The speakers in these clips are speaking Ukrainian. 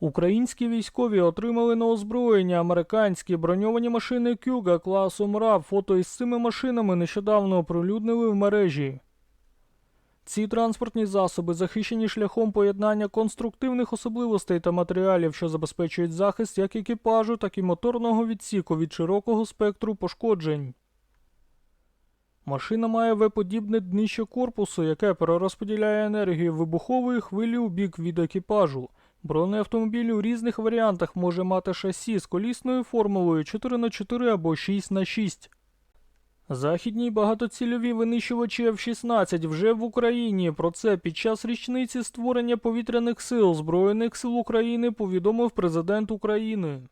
Українські військові отримали на озброєння американські броньовані машини Кюга класу МРАВ. Фото із цими машинами нещодавно оприлюднили в мережі. Ці транспортні засоби захищені шляхом поєднання конструктивних особливостей та матеріалів, що забезпечують захист як екіпажу, так і моторного відсіку від широкого спектру пошкоджень. Машина має В-подібне днище корпусу, яке перерозподіляє енергію вибухової хвилі у бік від екіпажу. Бронеавтомобіль у різних варіантах може мати шасі з колісною формулою 4х4 або 6х6. Західні багатоцільові винищувачі F-16 вже в Україні. Про це під час річниці створення повітряних сил Збройних сил України повідомив президент України.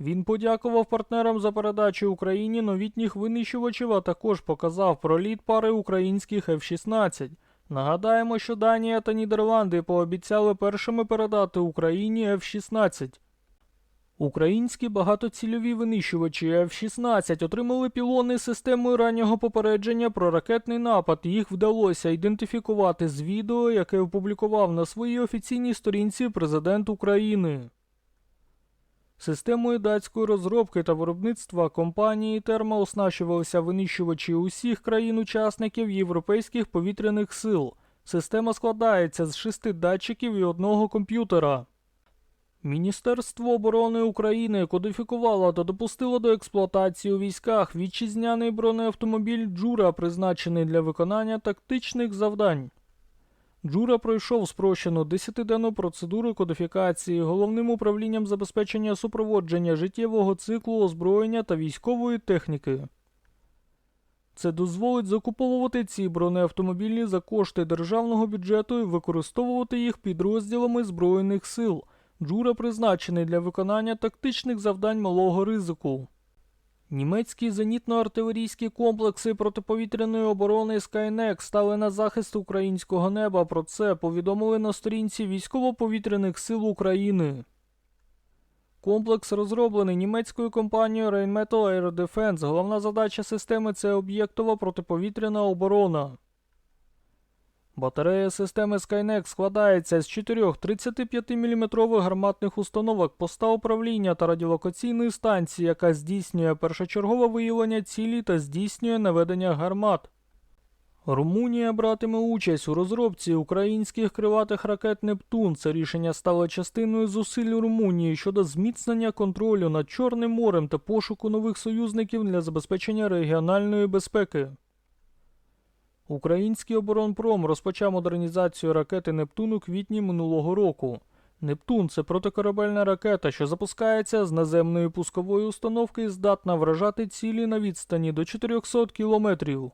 Він подякував партнерам за передачу Україні новітніх винищувачів, а також показав проліт пари українських F-16. Нагадаємо, що Данія та Нідерланди пообіцяли першими передати Україні F-16. Українські багатоцільові винищувачі F-16 отримали пілони з системою раннього попередження про ракетний напад. Їх вдалося ідентифікувати з відео, яке опублікував на своїй офіційній сторінці президент України. Системою датської розробки та виробництва компанії Терма оснащувалися винищувачі усіх країн-учасників європейських повітряних сил. Система складається з шести датчиків і одного комп'ютера. Міністерство оборони України кодифікувало та допустило до експлуатації у військах вітчизняний бронеавтомобіль Джура, призначений для виконання тактичних завдань. Джура пройшов спрощену 10-денну процедуру кодифікації головним управлінням забезпечення супроводження життєвого циклу озброєння та військової техніки. Це дозволить закуповувати ці бронеавтомобілі за кошти державного бюджету і використовувати їх підрозділами Збройних сил. Джура призначений для виконання тактичних завдань малого ризику. Німецькі зенітно-артилерійські комплекси протиповітряної оборони Skynex стали на захист українського неба. Про це повідомили на сторінці військово-повітряних сил України. Комплекс розроблений німецькою компанією Rheinmetall Air Defense. Головна задача системи це об'єктова протиповітряна оборона. Батарея системи Skynex складається з чотирьох 35-мм гарматних установок поста управління та радіолокаційної станції, яка здійснює першочергове виявлення цілі та здійснює наведення гармат. Румунія братиме участь у розробці українських криватих ракет Нептун. Це рішення стало частиною зусиль Румунії щодо зміцнення контролю над Чорним морем та пошуку нових союзників для забезпечення регіональної безпеки. Український оборонпром розпочав модернізацію ракети Нептун у квітні минулого року. Нептун це протикорабельна ракета, що запускається з наземної пускової установки і здатна вражати цілі на відстані до 400 кілометрів.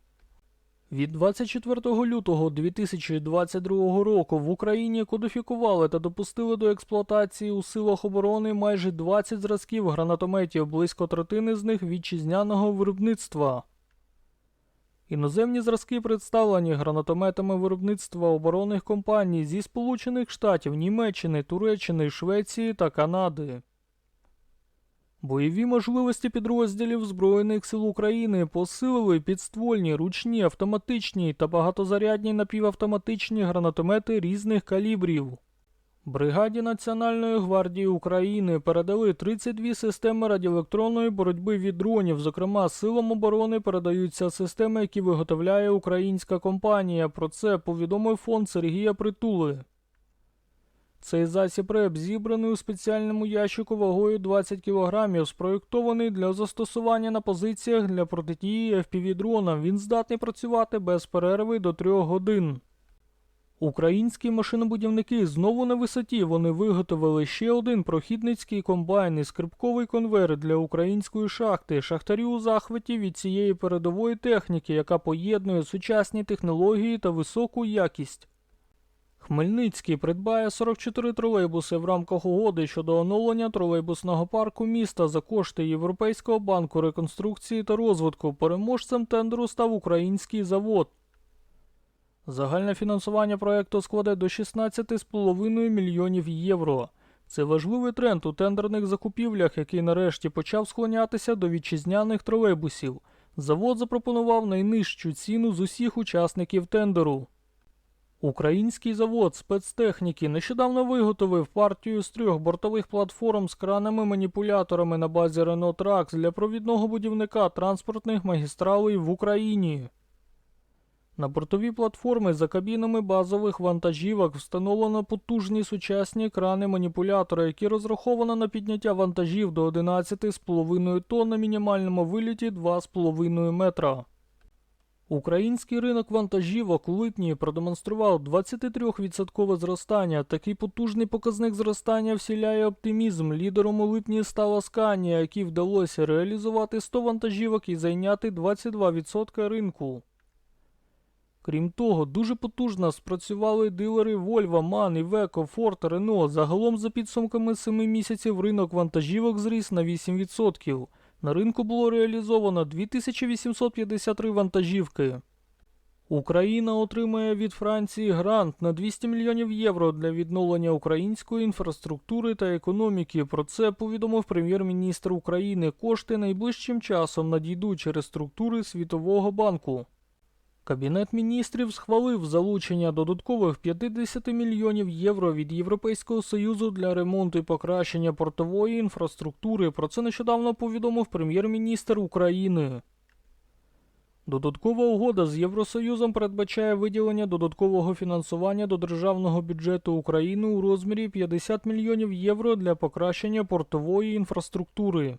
Від 24 лютого 2022 року в Україні кодифікували та допустили до експлуатації у силах оборони майже 20 зразків гранатометів, близько третини з них вітчизняного виробництва. Іноземні зразки представлені гранатометами виробництва оборонних компаній зі Сполучених Штатів, Німеччини, Туреччини, Швеції та Канади. Бойові можливості підрозділів Збройних сил України посилили підствольні, ручні, автоматичні та багатозарядні напівавтоматичні гранатомети різних калібрів. Бригаді Національної гвардії України передали 32 системи радіоелектронної боротьби від дронів. Зокрема, силам оборони передаються системи, які виготовляє українська компанія. Про це повідомив фонд Сергія Притули. Цей засіб РЕП зібраний у спеціальному ящику вагою 20 кг, спроєктований для застосування на позиціях для протидії FPV-дронам. Він здатний працювати без перерви до 3 годин. Українські машинобудівники знову на висоті. Вони виготовили ще один прохідницький комбайн і скрипковий конвейер для української шахти. Шахтарі у захваті від цієї передової техніки, яка поєднує сучасні технології та високу якість. Хмельницький придбає 44 тролейбуси в рамках угоди щодо оновлення тролейбусного парку міста за кошти Європейського банку реконструкції та розвитку. Переможцем тендеру став український завод. Загальне фінансування проекту складе до 16,5 мільйонів євро. Це важливий тренд у тендерних закупівлях, який нарешті почав склонятися до вітчизняних тролейбусів. Завод запропонував найнижчу ціну з усіх учасників тендеру. Український завод спецтехніки нещодавно виготовив партію з трьох бортових платформ з кранами-маніпуляторами на базі Renault Trax для провідного будівника транспортних магістралей в Україні. На бортові платформи за кабінами базових вантажівок встановлено потужні сучасні крани-маніпулятори, які розраховано на підняття вантажів до 11,5 тонн на мінімальному виліті 2,5 метра. Український ринок вантажівок у липні продемонстрував 23% зростання. Такий потужний показник зростання всіляє оптимізм. Лідером у липні стала Сканія, якій вдалося реалізувати 100 вантажівок і зайняти 22% ринку. Крім того, дуже потужно спрацювали дилери Volvo, MAN, Iveco, Ford, Renault. Загалом за підсумками 7 місяців ринок вантажівок зріс на 8%. На ринку було реалізовано 2853 вантажівки. Україна отримає від Франції грант на 200 мільйонів євро для відновлення української інфраструктури та економіки. Про це повідомив прем'єр-міністр України. Кошти найближчим часом надійдуть через структури Світового банку. Кабінет міністрів схвалив залучення додаткових 50 мільйонів євро від Європейського союзу для ремонту і покращення портової інфраструктури. Про це нещодавно повідомив прем'єр-міністр України. Додаткова угода з Євросоюзом передбачає виділення додаткового фінансування до державного бюджету України у розмірі 50 мільйонів євро для покращення портової інфраструктури.